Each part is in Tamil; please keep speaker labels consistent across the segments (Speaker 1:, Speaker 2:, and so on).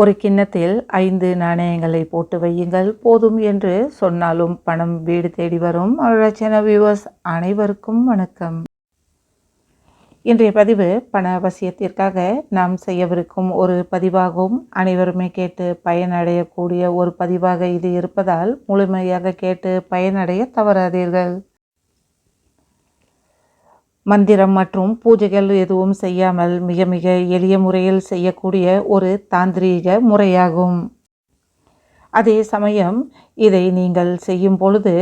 Speaker 1: ஒரு கிண்ணத்தில் ஐந்து நாணயங்களை போட்டு வையுங்கள். போதும் என்று சொன்னாலும் பணம் வீடு தேடி வரும். ரச்சன வியூவர்ஸ் அனைவருக்கும் வணக்கம். இன்றைய பதிவு பண அவசியத்திற்காக நாம் செய்யவிருக்கும் ஒரு பதிவாகும். அனைவருமே கேட்டு பயனடையக்கூடிய ஒரு பதிவாக இது இருப்பதால் முழுமையாக கேட்டு பயனடைய தவறாதீர்கள். மந்திரம் மற்றும் பூஜைகள் எதுவும் செய்யாமல் மிக மிக எளிய முறையில் செய்யக்கூடிய ஒரு தாந்திரீக முறையாகும். அதே சமயம் இதை நீங்கள் செய்யும் பொழுது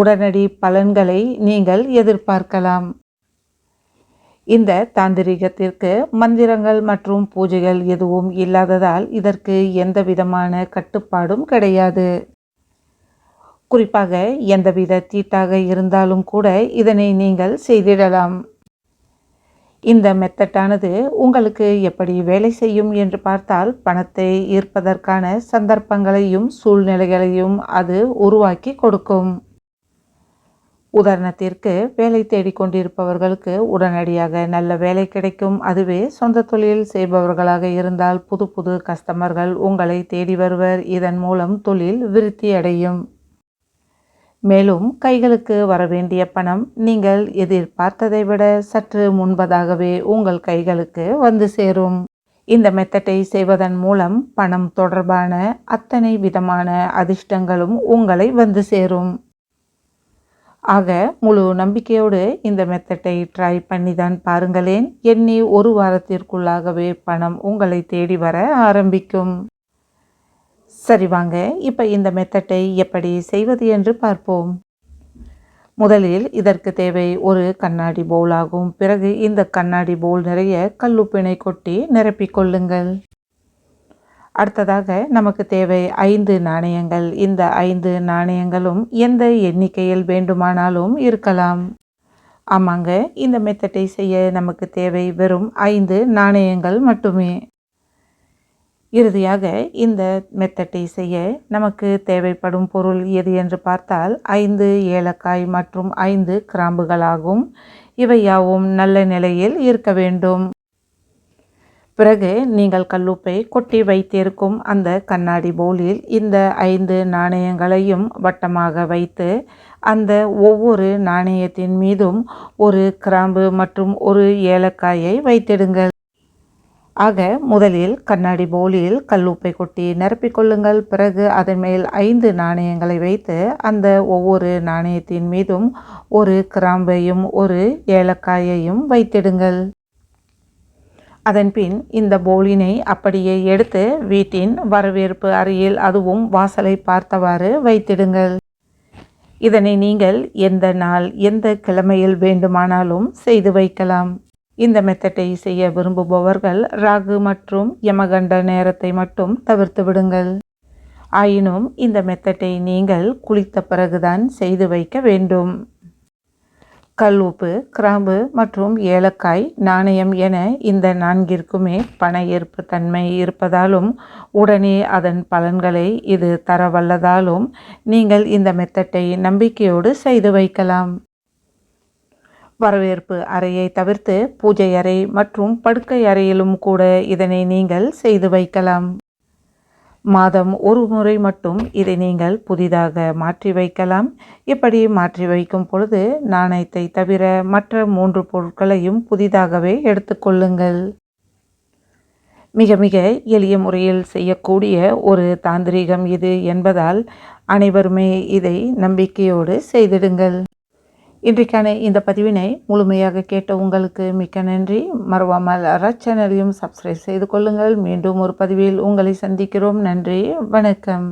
Speaker 1: உடனடி பலன்களை நீங்கள் எதிர்பார்க்கலாம். இந்த தாந்திரிகத்திற்கு மந்திரங்கள் மற்றும் பூஜைகள் எதுவும் இல்லாததால் இதற்கு எந்த விதமான கட்டுப்பாடும் கிடையாது. குறிப்பாக எந்தவித தீட்டாக இருந்தாலும் கூட இதனை நீங்கள் செய்திடலாம். இந்த மெத்தட்டானது உங்களுக்கு எப்படி வேலை செய்யும் என்று பார்த்தால் பணத்தை ஈர்ப்பதற்கான சந்தர்ப்பங்களையும் சூழ்நிலைகளையும் அது உருவாக்கி கொடுக்கும். உதாரணத்திற்கு வேலை தேடிக்கொண்டிருப்பவர்களுக்கு உடனடியாக நல்ல வேலை கிடைக்கும். அதுவே சொந்த தொழில் செய்பவர்களாக இருந்தால் புது புது கஸ்டமர்கள் உங்களை தேடி வருவர். இதன் மூலம் தொழில் விருத்தி அடையும் மேலும் கைகளுக்கு வரவேண்டிய பணம் நீங்கள் எதிர்பார்த்ததை விட சற்று முன்பதாகவே உங்கள் கைகளுக்கு வந்து சேரும். இந்த மெத்தட்டை செய்வதன் மூலம் பணம் தொடர்பான அத்தனை விதமான அதிர்ஷ்டங்களும் உங்களை வந்து சேரும். ஆக முழு நம்பிக்கையோடு இந்த மெத்தட்டை ட்ரை பண்ணி தான் பாருங்களேன். எண்ணி ஒரு வாரத்திற்குள்ளாகவே பணம் உங்களை தேடி வர ஆரம்பிக்கும். சரி வாங்க இப்போ இந்த மெத்தட்டை எப்படி செய்வது என்று பார்ப்போம். முதலில் இதற்கு தேவை ஒரு கண்ணாடி பவுல் ஆகும் பிறகு இந்த கண்ணாடி பவுல் நிறைய கல்லுப்பினை கொட்டி நிரப்பிக்கொள்ளுங்கள் அடுத்ததாக நமக்கு தேவை ஐந்து நாணயங்கள். இந்த ஐந்து நாணயங்களும் எந்த எண்ணிக்கையில் வேண்டுமானாலும் இருக்கலாம். ஆமாங்க இந்த மெத்தட்டை செய்ய நமக்கு தேவை வெறும் ஐந்து நாணயங்கள் மட்டுமே. இறுதியாக இந்த மெத்தட்டை செய்ய நமக்கு தேவைப்படும் பொருள் எது என்று பார்த்தால் ஐந்து ஏலக்காய் மற்றும் ஐந்து கிராம்புகளாகும். இவை யாவும் நல்ல நிலையில் இருக்க வேண்டும். பிறகு நீங்கள் கல்லுப்பை கொட்டி வைத்திருக்கும் அந்த கண்ணாடி பவுலில் இந்த ஐந்து நாணயங்களையும் வட்டமாக வைத்து அந்த ஒவ்வொரு நாணயத்தின் மீதும் ஒரு கிராம்பு மற்றும் ஒரு ஏலக்காயை வைத்திடுங்கள். ஆக முதலில் கண்ணாடி போலியில் கல்லுப்பை கொட்டி நிரப்பிக்கொள்ளுங்கள் பிறகு அதன் மேல் ஐந்து நாணயங்களை வைத்து அந்த ஒவ்வொரு நாணயத்தின் மீதும் ஒரு கிராம்பையும் ஒரு ஏலக்காயையும் வைத்திடுங்கள். அதன்பின் இந்த போலினை அப்படியே எடுத்து வீட்டின் வரவேற்பு அறையில் அதுவும் வாசலை பார்த்தவாறு வைத்திடுங்கள். இதனை நீங்கள் எந்த நாள் எந்த கிழமையில் வேண்டுமானாலும் செய்து வைக்கலாம். இந்த மெத்தட்டை செய்ய விரும்புபவர்கள் ராகு மற்றும் யமகண்ட நேரத்தை மட்டும் தவிர்த்து விடுங்கள். ஆயினும் இந்த மெத்தட்டை நீங்கள் குளித்த பிறகுதான் செய்து வைக்க வேண்டும். கல் உப்பு கிராம்பு மற்றும் ஏலக்காய் நாணயம் என இந்த நான்கிற்குமே பண ஈர்ப்பு தன்மை இருப்பதாலும் உடனே அதன் பலன்களை இது தரவல்லதாலும் நீங்கள் இந்த மெத்தட்டை நம்பிக்கையோடு செய்து வைக்கலாம். வரவேற்பு அறையை தவிர்த்து பூஜை அறை மற்றும் படுக்கை அறையிலும் கூட இதனை நீங்கள் செய்து வைக்கலாம். மாதம் ஒரு முறை மட்டும் இதை நீங்கள் புதிதாக மாற்றி வைக்கலாம். இப்படி மாற்றி வைக்கும் பொழுது நாணயத்தை தவிர மற்ற மூன்று பொருட்களையும் புதிதாகவே எடுத்துக்கொள்ளுங்கள் மிக மிக எளிய முறையில் செய்யக்கூடிய ஒரு தாந்திரிகம் இது என்பதால் அனைவருமே இதை நம்பிக்கையோடு செய்திடுங்கள். இன்றைக்கான இந்த பதிவினை முழுமையாக கேட்ட உங்களுக்கு மிக்க நன்றி. மறவாமல் அரச் சேனலையும் சப்ஸ்கிரைப் செய்து கொள்ளுங்கள். மீண்டும் ஒரு பதிவில் உங்களை சந்திக்கிறோம். நன்றி. வணக்கம்.